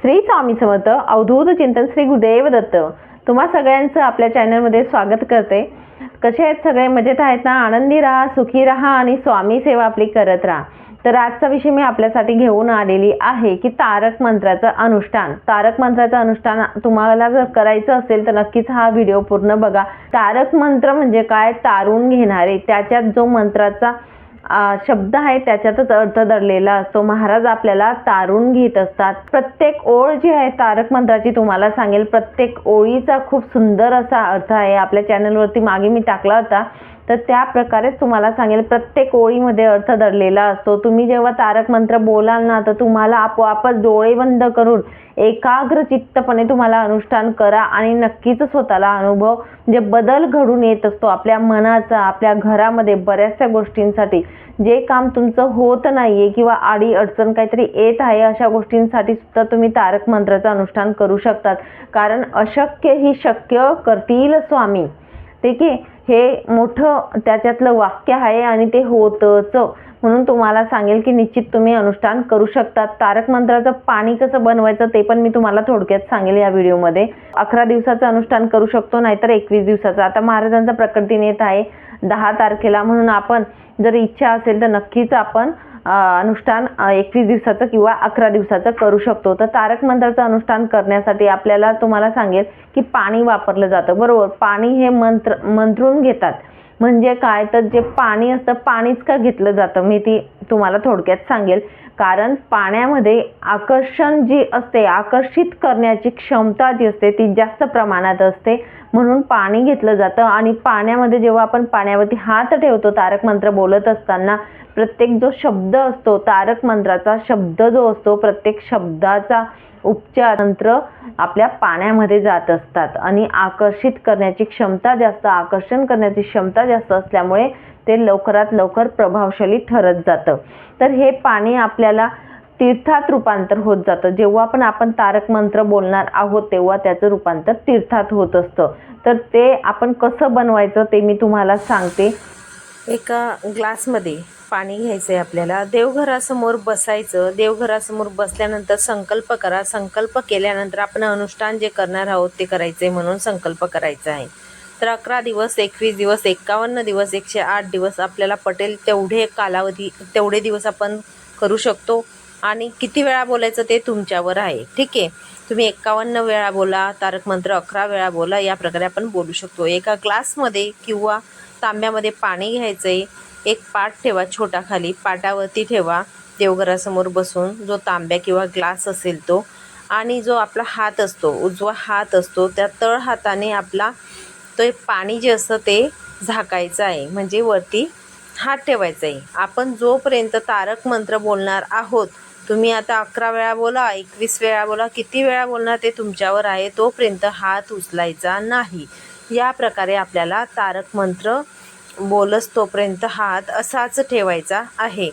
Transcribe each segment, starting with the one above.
श्री स्वामी समर्थ अवधूत चिंतन श्री गुरुदेव दत्त तुम्हा सगळ्यांचं आपल्या चॅनलमध्ये स्वागत करते. कसे आहेत सगळे? मजेत आहेत ना? आनंदी राहा सुखी राहा आणि स्वामी सेवा आपली करत राहा. तर आजचा विषय मी आपल्यासाठी घेऊन आलेली आहे की तारक मंत्राचं अनुष्ठान. तारक मंत्राचं अनुष्ठान तुम्हाला जर करायचं असेल तर नक्कीच हा व्हिडिओ पूर्ण बघा. तारक मंत्र म्हणजे काय? तारून घेणारे. त्याच्यात जो मंत्राचा शब्द आहे त्याच्यातच अर्थ दडलेला असतो. महाराज आपल्याला तारून घेत असतात. प्रत्येक ओळ जी आहे तारक मंत्राची तुम्हाला सांगेल प्रत्येक ओळीचा खूप सुंदर असा अर्थ आहे. आपल्या चॅनलवरती मागे मी टाकला होता. तर त्या प्रकारेच तुम्हाला सांगेल प्रत्येक ओळीमध्ये अर्थ दडलेला असतो. तुम्ही जेव्हा तारक मंत्र बोलाल ना तर तुम्हाला आपोआपच डोळे बंद करून एकाग्र चित्तपणे तुम्हाला अनुष्ठान करा आणि नक्कीच स्वतःला अनुभव म्हणजे बदल घडून येत असतो. आपल्या मनाचा आपल्या घरामध्ये बऱ्याचशा गोष्टींसाठी जे काम तुमचं होत नाहीये किंवा आडी अडचण काहीतरी येत आहे अशा गोष्टींसाठी सुद्धा तुम्ही तारक मंत्राचं अनुष्ठान करू शकतात. कारण अशक्य ही शक्य करतील स्वामी. ठीक आहे हे मोठं त्याच्यातलं वाक्य आहे आणि ते होतंच. म्हणून तुम्हाला सांगेल की निश्चित तुम्ही अनुष्ठान करू शकतात. तारक मंत्राचं पाणी कसं बनवायचं ते पण मी तुम्हाला थोडक्यात सांगेल या व्हिडिओमध्ये. अकरा दिवसाचं अनुष्ठान करू शकतो नाहीतर एकवीस दिवसाचं. आता महाराजांचा प्रकट दिन येत आहे दहा तारखेला. म्हणून आपण जर इच्छा असेल तर नक्कीच आपण अनुष्ठान एकवीस दिवसाचं किंवा अकरा दिवसाचं करू शकतो. तर तारक मंत्राचं अनुष्ठान करण्यासाठी आपल्याला तुम्हाला सांगेल की पाणी वापरलं जातं. बरोबर? पाणी हे मंत्र मंत्रून घेतात. म्हणजे काय? तर जे पाणी असतं पाणीच का घेतलं जातं? मी ती तुम्हाला थोडक्यात सांगेल. कारण पाण्यामध्ये आकर्षण जी असते आकर्षित करण्याची क्षमता जी असते ती जास्त प्रमाणात असते. म्हणून पाणी घेतलं जातं. आणि पाण्यामध्ये जेव्हा आपण पाण्यावरती हात ठेवतो तारक मंत्र बोलत असताना प्रत्येक जो शब्द असतो तारक मंत्राचा शब्द जो असतो प्रत्येक शब्दाचा उपचार मंत्र आपल्या पाण्यामध्ये जात असतात. आणि आकर्षित करण्याची क्षमता जास्त आकर्षण करण्याची क्षमता जास्त असल्यामुळे ते लवकरात लवकर प्रभावशाली ठरत जातं. तर हे पाणी आपल्याला तीर्थात रूपांतर होत जातं. जेव्हा पण आपण तारक मंत्र बोलणार आहोत तेव्हा त्याचं रूपांतर तीर्थात होत असतं. तर ते आपण कसं बनवायचं ते मी तुम्हाला सांगते. एका ग्लासमध्ये पाणी घ्यायचं आहे आपल्याला. देवघरासमोर बसायचं. देवघरासमोर बसल्यानंतर संकल्प करा. संकल्प केल्यानंतर आपण अनुष्ठान जे करणार आहोत ते करायचं आहे म्हणून संकल्प करायचा आहे. तर अकरा दिवस एकवीस दिवस एकावन्न दिवस एकशे आठ दिवस आपल्याला पटेल तेवढे कालावधी तेवढे दिवस आपण करू शकतो. आणि किती वेळा बोलायचं ते तुमच्यावर आहे. ठीक आहे? तुम्ही एकावन्न वेळा बोला तारक मंत्र अकरा वेळा बोला या प्रकारे आपण बोलू शकतो. एका ग्लासमध्ये किंवा तांब्यामध्ये पाणी घ्यायचं आहे एक पाट ठेवा छोटा खाली. पाटावरती ठेवा देवघरासमोर बसून. जो तांब्या किंवा ग्लास असेल तो. आणि जो आपला हात असतो उजवा हात असतो त्या तळ हाताने आपला तो पाणी जे असतं ते झाकायचं आहे. म्हणजे वरती हात ठेवायचा आहे. आपण जोपर्यंत तारक मंत्र बोलणार आहोत तुम्ही आता अकरा वेळा बोला एकवीस वेळा बोला किती वेळा बोलणार ते तुमच्यावर आहे तोपर्यंत हात उचलायचा नाही. या प्रकारे आपल्याला तारक मंत्र बोलस तोपर्यंत हात असाच ठेवायचा आहे.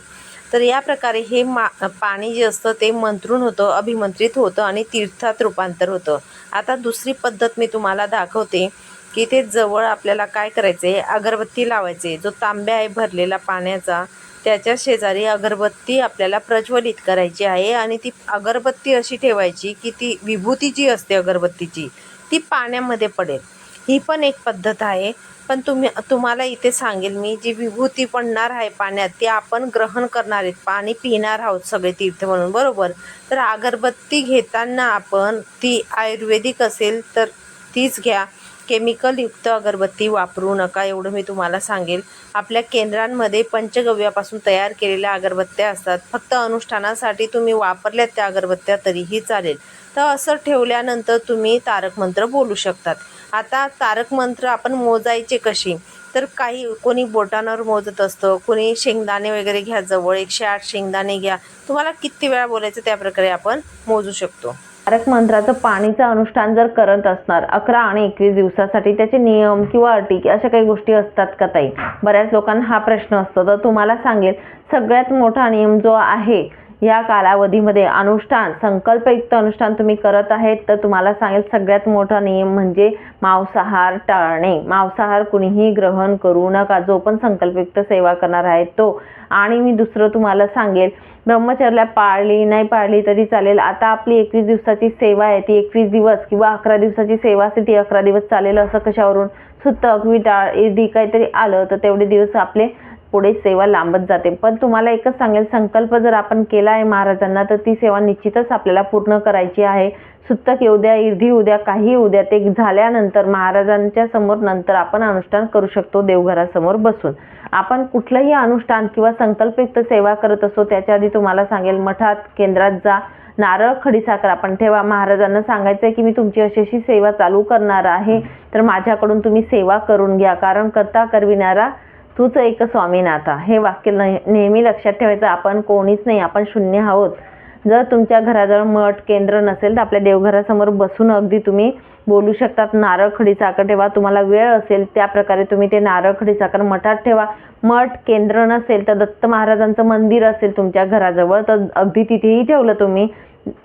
तर या प्रकारे हे मा पाणी जे असतं ते मंत्रून होतं अभिमंत्रित होतं आणि तीर्थात रूपांतर होतं. आता दुसरी पद्धत मी तुम्हाला दाखवते की ते जवळ आपल्याला काय करायचं आहे अगरबत्ती लावायचे. जो तांब्या आहे भरलेला पाण्याचा त्याच्या शेजारी अगरबत्ती आपल्याला प्रज्वलित करायची आहे आणि ती अगरबत्ती अशी ठेवायची की ती विभूती जी असते अगरबत्तीची ती पाण्यामध्ये पडेल. ही पण एक पद्धत आहे. पण तुम्ही तुम्हाला इथे सांगेल मी जी विभूती पडणार आहे पाण्यात ती आपण ग्रहण करणार आहेत. पाणी पिणार आहोत सगळे तीर्थ म्हणून बरोबर? तर अगरबत्ती घेताना आपण ती आयुर्वेदिक असेल तर तीच घ्या. केमिकलयुक्त अगरबत्ती वापरू नका एवढं मी तुम्हाला सांगेल. आपल्या केंद्रांमध्ये पंचगव्यापासून तयार केलेल्या अगरबत्त्या असतात. फक्त अनुष्ठानासाठी तुम्ही वापरल्यात त्या अगरबत्त्या तरीही चालेल. तर असं ठेवल्यानंतर तुम्ही तारक मंत्र बोलू शकतात. आता तारक मंत्र आपण मोजायचे कशी तर काही कोणी बोटांवर मोजत असतं कोणी शेंगदाणे वगैरे घ्या जवळ एकशे आठ शेंगदाणे घ्या. तुम्हाला किती वेळा बोलायचं त्याप्रकारे आपण मोजू शकतो. तारक मंत्राचं पाणीचं अनुष्ठान जर करत असणार अकरा आणि एकवीस दिवसासाठी त्याचे नियम किंवा अटी अशा काही गोष्टी असतात का ताई? बऱ्याच लोकांना हा प्रश्न असतो. तर तुम्हाला सांगेल सगळ्यात मोठा नियम जो आहे या कालावधीमध्ये अनुष्ठान संकल्पयुक्त अनुष्ठान तुम्ही करत आहेत तर तुम्हाला सांगेल सगळ्यात मोठा नियम म्हणजे मांसाहार टाळणे. मांसाहार कुणीही ग्रहण करू नका. जो पण संकल्पयुक्त सेवा करणार आहे तो. आणि मी दुसरं तुम्हाला सांगेल ब्रह्मचर्या पाळली नाही पाळली तरी चालेल. आता आपली एकवीस दिवसाची सेवा आहे ती एकवीस दिवस किंवा अकरा दिवसाची सेवा असते ती अकरा दिवस चालेल असं कशावरून? सुतक विटाळ इदी काहीतरी आलं तर तेवढे दिवस आपले पुढे सेवा लांबत जाते. पण तुम्हाला एकच सांगेल संकल्प जर आपण केला आहे महाराजांना तर ती सेवा निश्चितच आपल्याला पूर्ण करायची आहे. सुतक येऊ द्या इर्धी उद्या काही उद्या ते झाल्यानंतर महाराजांच्या समोर नंतर आपण अनुष्ठान करू शकतो देवघरासमोर बसून. आपण कुठलंही अनुष्ठान किंवा संकल्पयुक्त सेवा करत असतो त्याच्या आधी तुम्हाला सांगेल मठात केंद्रात जा नारळ खडीसाखर आपण ठेवा. महाराजांना सांगायचं आहे की मी तुमची अशी अशी सेवा चालू करणार आहे तर माझ्याकडून तुम्ही सेवा करून घ्या. कारण करता करविणारा तूच एक स्वामीनाथा हे वाक्य नेहमी लक्षात ठेवायचं आपण कोणीच नाही आपण शून्य आहोत. जर तुमच्या घराजवळ मठ केंद्र नसेल तर आपल्या देवघरासमोर बसून अगदी तुम्ही बोलू शकतात. नारळ खडी साखर ठेवा. तुम्हाला वेळ असेल त्या प्रकारे तुम्ही ते नारळ खडी साखर मठात ठेवा. मठ केंद्र नसेल तर दत्त महाराजांचं मंदिर असेल तुमच्या घराजवळ तर अगदी तिथेही ठेवलं तुम्ही.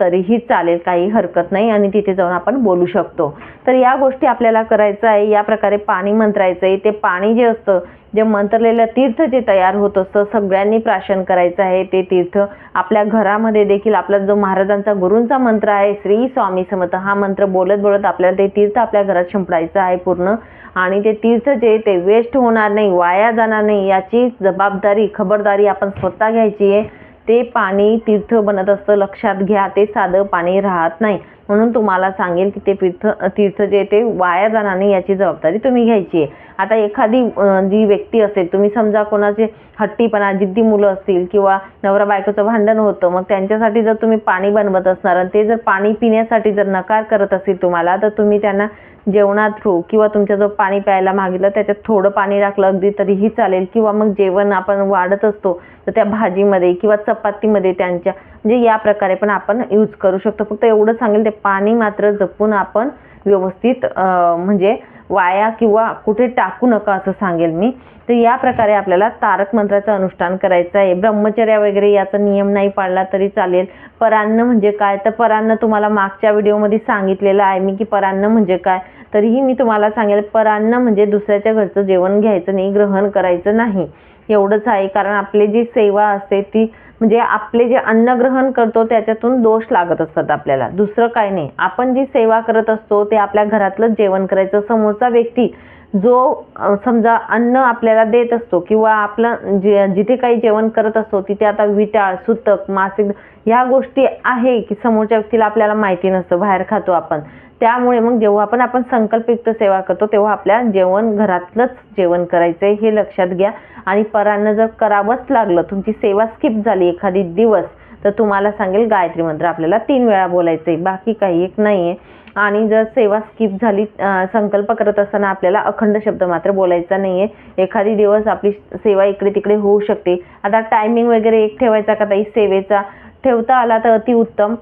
तरीही चालेल काही हरकत नाही आणि तिथे जाऊन आपण बोलू शकतो. तर या गोष्टी आपल्याला करायचं आहे या प्रकारे पाणी मंत्रायचं आहे. ते पाणी जे असतं जे मंत्रलेलं तीर्थ जे तयार होत असतं सगळ्यांनी प्राशन करायचं आहे. ते तीर्थ आपल्या घरामध्ये देखील आपला जो महाराजांचा गुरूंचा मंत्र आहे श्री स्वामी समर्थ हा मंत्र बोलत बोलत आपल्याला ते तीर्थ आपल्या घरात शिंपडायचं आहे पूर्ण. आणि ते तीर्थ जे ते वेस्ट होणार नाही वाया जाणार नाही याची जबाबदारी खबरदारी आपण स्वतः घ्यायची आहे. ते पाणी तीर्थ बनत असतं. लक्षात घ्या ते साधं पाणी राहत नाही. म्हणून तुम्हाला सांगेल की ते तीर्थ तीर्थ जे ते वाया जाणार नाही याची जबाबदारी तुम्ही घ्यायची आहे. आता एखादी जी व्यक्ती असेल तुम्ही समजा कोणाचे हट्टीपणा जिद्दी मुलं असतील किंवा नवरा बायकोचं भांडण होतं मग त्यांच्यासाठी जर तुम्ही पाणी बनवत असणार आणि ते जर पाणी पिण्यासाठी जर नकार करत असेल तुम्हाला तर तुम्ही त्यांना जेवणात थ्रू किंवा तुमच्या जो पाणी प्यायला मागितलं त्याच्यात थोडं पाणी टाकलं अगदी तरीही चालेल. किंवा मग जेवण आपण वाढत असतो तर त्या भाजीमध्ये किंवा चपातीमध्ये त्यांच्या म्हणजे या प्रकारे पण आपण यूज करू शकतो. फक्त एवढं सांगेल ते पाणी मात्र जपून आपण व्यवस्थित म्हणजे वाया किंवा कुठे टाकू नका असं सांगेल मी. तर या प्रकारे आपल्याला तारक मंत्राचं अनुष्ठान करायचं आहे. ब्रह्मचर्या वगैरे याचा नियम नाही पाळला तरी चालेल. परान्न म्हणजे काय? तर परान्न तुम्हाला मागच्या व्हिडिओमध्ये सांगितलेलं आहे मी की परान्न म्हणजे काय? तरीही मी तुम्हाला सांगेल परान्न म्हणजे दुसऱ्याच्या घरचं जेवण घ्यायचं नाही ग्रहण करायचं नाही. एवढंच आहे. कारण आपली जी सेवा असते ती म्हणजे आपले जे अन्न ग्रहण करतो त्याच्यातून दोष लागत असतात आपल्याला. दुसरं काय नाही. आपण जी सेवा करत असतो ते आपल्या घरातलंच जेवण करायचं. समोरचा व्यक्ती जो समजा अन्न आपल्याला देत असतो किंवा आपलं जे जिथे काही जेवण करत असतो तिथे आता विटाळ सुतक मासिक ह्या गोष्टी आहे की समोरच्या व्यक्तीला आपल्याला माहिती नसतं. बाहेर खातो आपण. त्यामुळे मग जेव्हा पण आपण संकल्पयुक्त सेवा करतो तेव्हा आपल्या जेवण घरातलंच जेवण करायचं आहे हे लक्षात घ्या. आणि परांना जर करावंच लागलं तुमची सेवा स्किप झाली एखादी दिवस तर तुम्हाला सांगेल गायत्री मंत्र आपल्याला तीन वेळा बोलायचं आहे बाकी काही एक नाही आहे आणि जर सेवा स्किप झाली संकल्प करत असताना आपल्याला अखंड शब्द मात्र बोलायचा नाही आहे एखादी दिवस आपली सेवा इकडे तिकडे होऊ शकते. आता टायमिंग वगैरे एक ठेवायचा का ताई? सेवेचा ठेवता आला तर अतिउत्तम.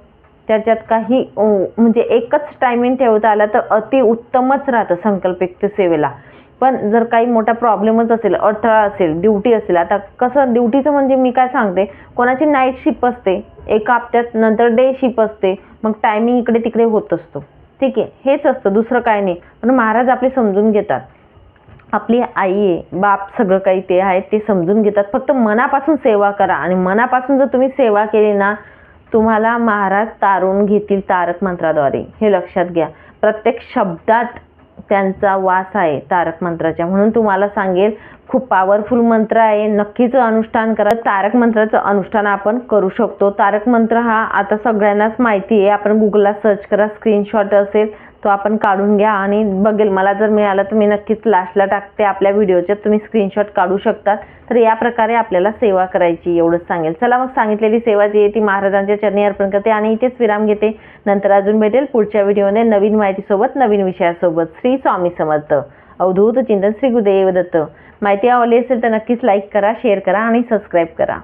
त्याच्यात काही म्हणजे एकच टायमिंग ठेवता आला तर अतिउत्तमच राहतं संकल्पयुक्त सेवेला. पण जर काही मोठा प्रॉब्लेमच असेल अडथळा असेल ड्युटी असेल आता कसं ड्युटीचं म्हणजे मी काय सांगते कोणाची नाईट शिप असते एका हप्त्यात नंतर डे शिप असते मग टायमिंग इकडे तिकडे होत असतो. ठीक आहे हेच असतं दुसरं काय नाही. पण महाराज आपले समजून घेतात. आपली आई आहे बाप सगळं काही ते आहे ते समजून घेतात. फक्त मनापासून सेवा करा आणि मनापासून जर तुम्ही सेवा केली ना तुम्हाला महाराज तारून घेतील तारक मंत्राद्वारे. हे लक्षात घ्या. प्रत्येक शब्दात त्यांचा वास आहे तारक मंत्राच्या. म्हणून तुम्हाला सांगेल खूप पॉवरफुल मंत्र आहे. नक्कीच अनुष्ठान करा. तारक मंत्राचं अनुष्ठान आपण करू शकतो. तारक मंत्र हा आता सगळ्यांनाच माहिती आहे. आपण गुगलला सर्च करा. स्क्रीनशॉट असेल तो आपण काढून घ्या आणि बघेल मला जर मिळालं तर मी नक्कीच लास्टला टाकते आपल्या व्हिडिओचे. तुम्ही स्क्रीनशॉट काढू शकता. तर या प्रकारे आपल्याला सेवा करायची एवढंच सांगेल. चला मग सांगितलेली सेवा जी आहे ती महाराजांच्या चरणी अर्पण करते आणि इथेच विराम घेते. नंतर अजून भेटेल पुढच्या व्हिडिओने नवीन माहितीसोबत नवीन विषयासोबत. श्री स्वामी समर्थ. अवधूत चिंतन श्री गुरुदेव दत्त. माहिती आवडली असेल तर नक्कीच लाईक करा शेअर करा आणि सबस्क्राईब करा.